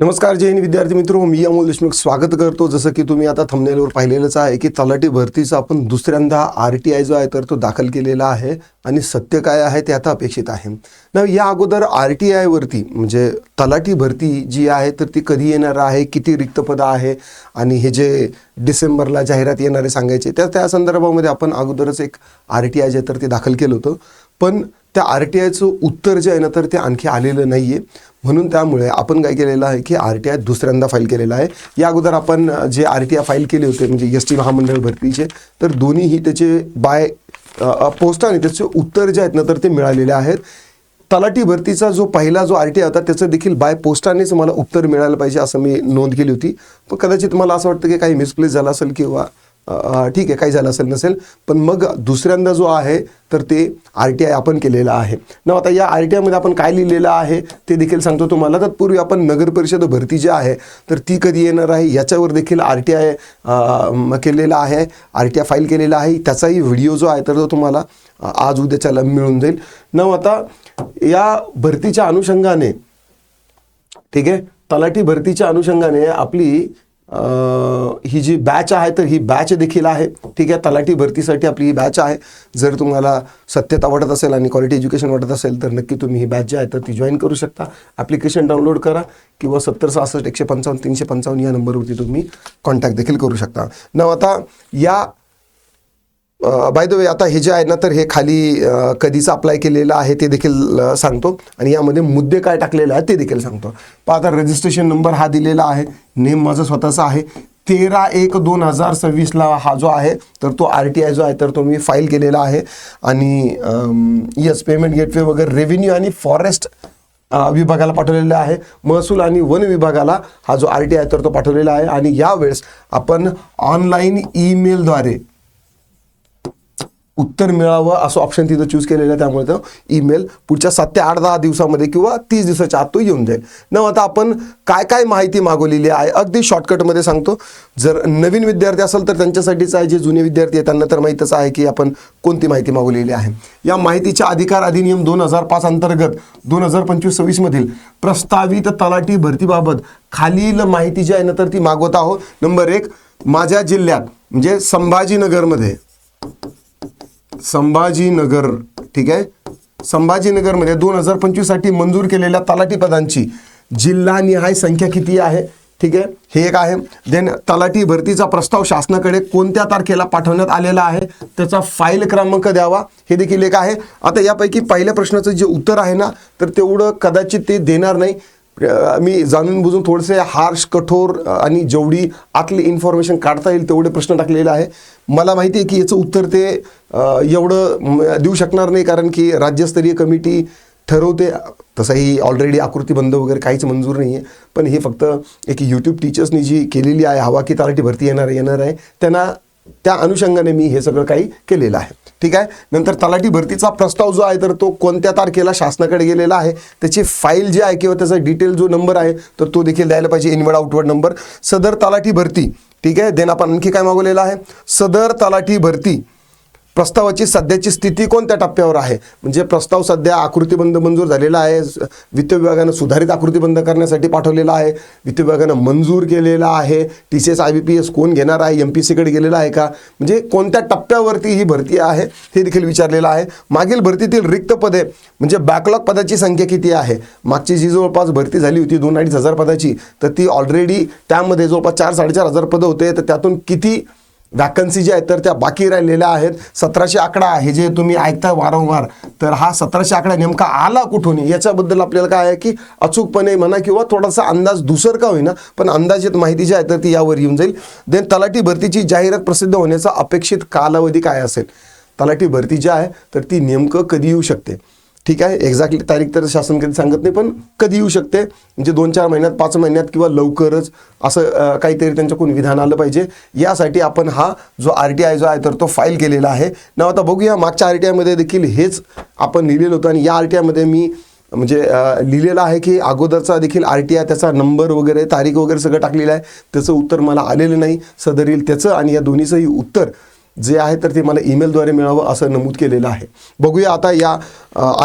नमस्कार जय हिंद विद्यार्थी मित्र मी अमोल देशमुख स्वागत करतो. जसं की तुम्ही आता थंबनेलवर पाहिलेलंच आहे की तलाठी भरतीचा आपण दुसऱ्यांदा आर टी आय जो आहे तर तो दाखल केलेला आहे आणि सत्य काय आहे ते आता अपेक्षित आहे. ना या अगोदर आर टी आयवरती म्हणजे तलाठी भरती जी आहे तर ती कधी येणार आहे किती रिक्तपदं आहे आणि हे जे डिसेंबरला जाहिरात येणारे सांगायचे त्या त्या संदर्भामध्ये आपण अगोदरच एक आर टी आय जे तर ते दाखल केलं होतं. पण त्या आर टी आयचं उत्तर जे आहे ना तर ते आणखी आलेलं नाही आहे म्हणून त्यामुळे आपण काय केलेलं आहे की आर टी आय दुसऱ्यांदा फाईल केलेला आहे. या अगोदर आपण जे आर टी आय फाईल केले होते म्हणजे एस टी महामंडळ भरतीचे तर दोन्हीही त्याचे बाय पोस्टाने त्याचे उत्तर जे आहेत ना तर ते मिळालेले आहेत. तलाठी भरतीचा जो पहिला जो आर टी आय होता त्याचं देखील बाय पोस्टानेच मला उत्तर मिळालं पाहिजे असं मी नोंद केली होती. पण कदाचित मला असं वाटतं की काही मिसप्लेस झालं असेल किंवा ठीक आहे काही झालं असेल नसेल पण मग दुसऱ्यांदा जो आहे तर ते आर टी आय आपण केलेलं आहे. ना आता या आर टी आयमध्ये आपण काय लिहिलेलं आहे ते देखील सांगतो तुम्हाला. तत्पूर्वी आपण नगर परिषद भरती जी आहे तर ती कधी येणार आहे याच्यावर देखील आर टी आय केलेला आहे आर टी आय फाईल केलेला आहे त्याचाही व्हिडिओ जो आहे तर तो तुम्हाला आज उद्याच्याला मिळून जाईल. न आता या भरतीच्या अनुषंगाने ठीक आहे तलाठी भरतीच्या अनुषंगाने आपली ही जी बॅच आहे तर ही बॅच देखील आहे. ठीक आहे तलाठी भरतीसाठी आपली ही बॅच आहे. जर तुम्हाला सत्यता वाटत असेल आणि क्वालिटी एज्युकेशन वाटत असेल तर नक्की तुम्ही ही बॅच जी आहे तर ती जॉईन करू शकता. ॲप्लिकेशन डाउनलोड करा किंवा सत्तर सहासष्ट एकशे पंचावन्न तीनशे पंचावन्न या नंबरवरती तुम्ही कॉन्टॅक्ट देखील करू शकता. न आता या बाय द वे आता हे जे आहे ना तर हे खाली कधीचं अप्लाय केलेलं आहे ते देखील सांगतो. आणि यामध्ये मुद्दे काय टाकलेले आहेत ते देखील सांगतो. पण आता रजिस्ट्रेशन नंबर हा दिलेला आहे. नेम माझा स्वतःचा आहे. तेरा एक दोन हजार सव्वीसला हा जो आहे तर तो आर टी आय जो आहे तर तो मी फाईल केलेला आहे. आणि यस पेमेंट गेटवे वगैरे रेव्हेन्यू आणि फॉरेस्ट विभागाला पाठवलेला आहे. महसूल आणि वन विभागाला हा जो आर टी आय तर तो पाठवलेला आहे. आणि यावेळेस आपण ऑनलाईन ईमेलद्वारे उत्तर मिळावं असं ऑप्शन तिथं चूज केलेलं आहे. त्यामुळे तो ईमेल पुढच्या सात ते आठ दहा दिवसामध्ये किंवा तीस दिवसाच्या आत तो येऊन जाईल. न आता आपण काय काय माहिती मागवलेली आहे? अगदी शॉर्टकटमध्ये सांगतो. जर नवीन विद्यार्थी असेल तर त्यांच्यासाठीच आहे. जे जुने विद्यार्थी आहेत त्यांना तर माहीतच आहे की आपण कोणती माहिती मागवलेली आहे. या माहितीच्या अधिकार अधिनियम दोन हजार पाच अंतर्गत दोन हजार पंचवीस सव्वीसमधील प्रस्तावित तलाठी भरतीबाबत खालील माहिती जी आहे ना तर ती मागवत आहोत. नंबर एक माझ्या जिल्ह्यात म्हणजे संभाजीनगरमध्ये संभाजीनगर ठीक आहे? संभाजीनगरमध्ये दोन हजार पंचवीससाठी मंजूर केलेल्या तलाठी पदांची जिल्हानिहाय संख्या किती आहे? ठीक आहे? हे एक आहे. देन तलाठी भरतीचा प्रस्ताव शासनाकडे कोणत्या तारखेला पाठवण्यात आलेला आहे? त्याचा फाईल क्रमांक द्यावा. हे देखील एक आहे. आता यापैकी पहिल्या प्रश्नाचं जे उत्तर आहे ना तर तेवढं कदाचित ते देणार नाही. मी जाणून बुजून थोडेसे हार्श कठोर आणि जेवढी आतली इन्फॉर्मेशन काढता येईल तेवढे प्रश्न टाकलेले आहे. मला माहिती आहे की याचं उत्तर ते एवढं देऊ शकणार नाही कारण की राज्यस्तरीय कमिटी ठरवते. तसंही ऑलरेडी आकृतीबंध वगैरे काहीच मंजूर नाही आहे. पण हे फक्त एक यूट्यूब टीचर्सनी जी केलेली आहे हवा की तलाठी भरती येणार येणार आहे. त्यांना त्या अनुषंगाने मी हे सगळं काही केलेलं आहे. ठीक आहे? नंतर तलाठी भरतीचा प्रस्ताव जो आहे तर तो कोणत्या तारखेला शासनाकडे गेलेला आहे? त्याची फाईल जी आहे किंवा त्याचा डिटेल जो नंबर आहे तर तो देखील द्यायला पाहिजे. इनवर्ड आउटवर्ड नंबर सदर तलाठी भरती. ठीक आहे? देन आपण आणखी काय मागवलेलं आहे? सदर तलाठी भरती. प्रस्तावाची सध्याची स्थिती कोणत्या टप्प्यावर आहे? म्हणजे प्रस्ताव सध्या आकृतीबंध मंजूर झालेला आहे. वित्त विभागानं सुधारित आकृतीबंध करण्यासाठी पाठवलेला आहे. वित्त विभागानं मंजूर केलेला आहे. T C S I B P S कोण घेणार आहे? एम पी सीकडे गेलेला आहे का? म्हणजे कोणत्या टप्प्यावरती ही भरती आहे हे देखील विचारलेलं आहे. मागील भरतीतील रिक्त पदे म्हणजे बॅकलॉग पदाची संख्या किती आहे? मागची जी जवळपास भरती झाली होती दोन अडीच हजार पदाची तर ती ऑलरेडी त्यामध्ये जवळपास चार साडेचार हजार पदं होते. तर त्यातून किती वॅकन्सी ज्या आहेत तर त्या बाकी राहिलेल्या आहेत. सतराशे आकडा हे जे तुम्ही ऐकता वारंवार. तर हा सतराशे आकडा नेमका आला कुठून? याच्याबद्दल आपल्याला काय आहे की अचूकपणे म्हणा किंवा थोडासा अंदाज दुसर का होईना पण अंदाजित माहिती जी आहे तर ती यावर येऊन जाईल. देन तलाठी भरतीची जाहिरात प्रसिद्ध होण्याचा अपेक्षित कालावधी काय असेल? तलाठी भरती जी आहे तर ती नेमकं कधी येऊ शकते? ठीक आहे एक्झॅक्टली तारीख तर शासन कधी सांगत नाही पण कधी येऊ शकते? म्हणजे दोन चार महिन्यात पाच महिन्यात किंवा लवकरच असं काहीतरी त्यांच्याकडून विधान आलं पाहिजे. यासाठी आपण हा जो आर टी आय जो आहे तर तो फाईल केलेला आहे. ना आता बघूया मागच्या आर टी आयमध्ये देखील हेच आपण लिहिलेलं होतं. आणि या आर टी आयमध्ये मी म्हणजे लिहिलेलं आहे की अगोदरचा देखील आर टी आय त्याचा नंबर वगैरे तारीख वगैरे सगळं टाकलेलं आहे. त्याचं उत्तर मला आलेलं नाही. सदरील त्याचं आणि या दोन्हीचंही उत्तर जे आहे तर ते मला ईमेलद्वारे मिळावं असं नमूद केलेलं आहे. बघूया आता या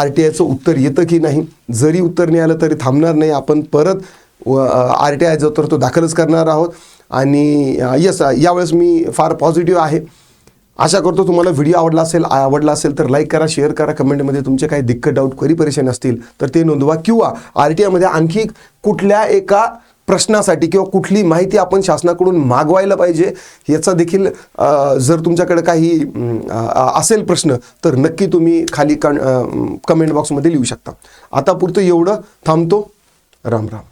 आर टी आयचं उत्तर येतं की नाही. जरी उत्तर नाही आलं तरी थांबणार नाही. आपण परत व आर टी आय जो तर तो दाखलच करणार आहोत. आणि यस यावेळेस मी फार पॉझिटिव्ह आहे. आशा करतो तुम्हाला व्हिडिओ आवडला असेल आवडला असेल तर लाईक करा शेअर करा. कमेंटमध्ये तुमचे काही दिक्कत डाऊट क्वेरी परेशान असतील तर ते नोंदवा. किंवा आर टी आयमध्ये आणखी कुठल्या एका प्रश्नासाठी किंवा कुठली माहिती आपण शासनाकडून मागवायला पाहिजे याचा देखील जर तुमच्याकडे काही असेल प्रश्न तर नक्की तुम्ही खाली कमेंट बॉक्समध्ये लिहू शकता. आता पुरतं एवढं. थांबतो. राम राम.